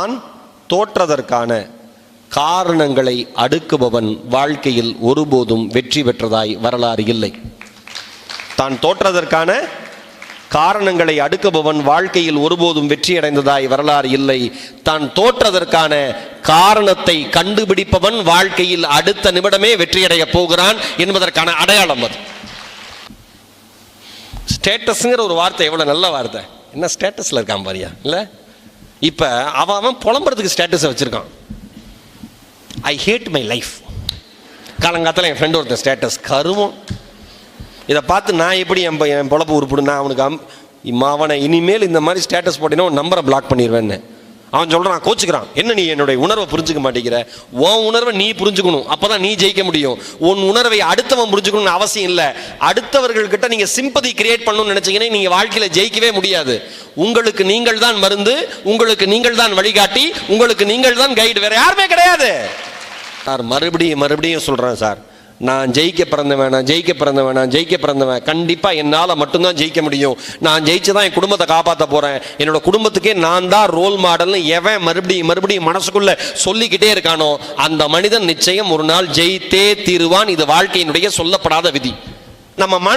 தான் தோற்றதற்கான காரணங்களை அடுக்குபவன் வாழ்க்கையில் ஒருபோதும் வெற்றி பெற்றதாய் வரலாறு இல்லை. தான் தோற்றதற்கான காரணங்களை அடுக்குபவன் வாழ்க்கையில் ஒருபோதும் வெற்றி அடைந்ததாய் வரலாறு இல்லை. தான் தோற்றதற்கான காரணத்தை கண்டுபிடிப்பவன் வாழ்க்கையில் அடுத்த நிமிடமே வெற்றியடைய போகிறான் என்பதற்கான அடையாளம் அது. ஸ்டேட்டஸ்ங்கிற ஒரு வார்த்தை எவ்வளவு நல்ல வார்த்தை. என்ன ஸ்டேட்டஸ்ல இருக்கான் பாரியா? இல்லை? இப்போ அவன் அவன் புலம்புறதுக்கு ஸ்டேட்டஸை வச்சுருக்கான். ஐ ஹேட் மை லைஃப் காலங்காலத்தில் என் ஃப்ரெண்டு ஒருத்தன் ஸ்டேட்டஸ் கருவம். இதை பார்த்து நான் எப்படி என் என் பொழப்பு உருப்பிடுனா அவனுக்கு அம் அவனை இனிமேல் இந்த மாதிரி ஸ்டேட்டஸ் போட்டினா உன் நம்பரை பிளாக் பண்ணிடுவேன்னு அவன் சொல்கிறான் கோச்சுக்கிறான். என்ன நீ என்னுடைய உணர்வை புரிஞ்சுக்க மாட்டேங்கிற? உன் உணர்வை நீ புரிஞ்சுக்கணும். அப்போ தான் நீ ஜெயிக்க முடியும். உன் உணர்வை அடுத்தவன் புரிஞ்சுக்கணும்னு அவசியம் இல்லை. அடுத்தவர்கள்கிட்ட நீங்கள் சிம்பதி கிரியேட் பண்ணணும்னு நினச்சிங்கன்னா நீங்கள் வாழ்க்கையில் ஜெயிக்கவே முடியாது. உங்களுக்கு நீங்கள் தான் மருந்து உங்களுக்கு நீங்கள் தான் வழிகாட்டி உங்களுக்கு நீங்கள் தான் கைடு வேறு யாருமே கிடையாது. சார் மறுபடியும் மறுபடியும் சொல்கிறேன் சார். நான் ஜெயிக்க பிறந்தவன் நான் ஜெயிக்க பிறந்தவன் நான் ஜெயிக்க பிறந்தவன். கண்டிப்பாக என்னால் மட்டும்தான் ஜெயிக்க முடியும். நான் ஜெயிச்சு தான் என் குடும்பத்தை காப்பாற்ற போகிறேன் என்னோட குடும்பத்துக்கே நான் தான் ரோல் மாடல்னு எவன் மறுபடியும் மறுபடியும் மனசுக்குள்ளே சொல்லிக்கிட்டே இருக்கானோ அந்த மனிதன் நிச்சயம் ஒரு நாள் ஜெயித்தே தீருவான். இது வாழ்க்கையினுடைய சொல்லப்படாத விதி. நம்ம மன